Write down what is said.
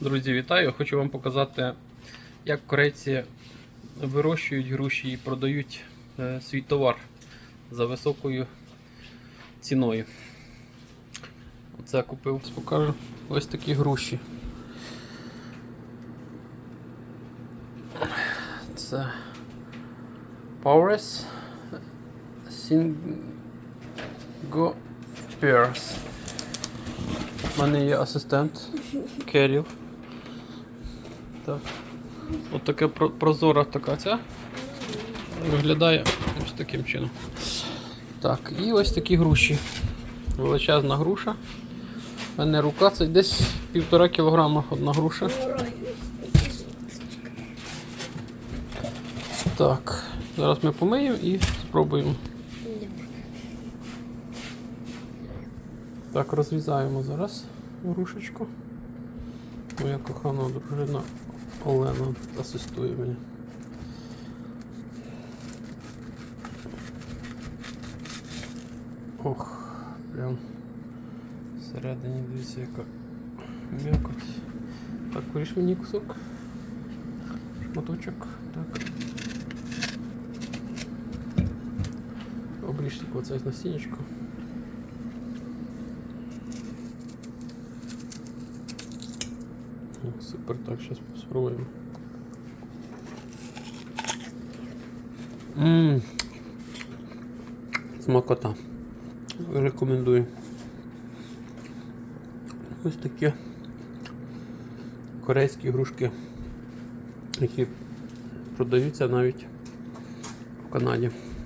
Друзі, вітаю! Хочу вам показати, як корейці вирощують груші і продають е, свій товар за високою ціною. Оце купив, покажу. Ось такі груші. Це Powers Singo Pears. У мене є асистент Керів. Так. Таке про- прозора така ця. Виглядає ось таким чином. Так, і ось такі груші. Величезна груша. У мене рука це десь півтора кілограма одна груша. Так, зараз ми помиємо і спробуємо. Так, розрізаємо зараз грушечку. Моя кохана дружина Олена асистує мені. Ох, прям всередині дивіться яка м'якоть. Так, виріж мені кусок. Шматочок. Так. Обріж таку оце насіннячко. О, Супер, так, зараз спробуємо. Ммм. Смакота. Рекомендую. Ось такі корейські грушки, які продаються навіть в Канаді.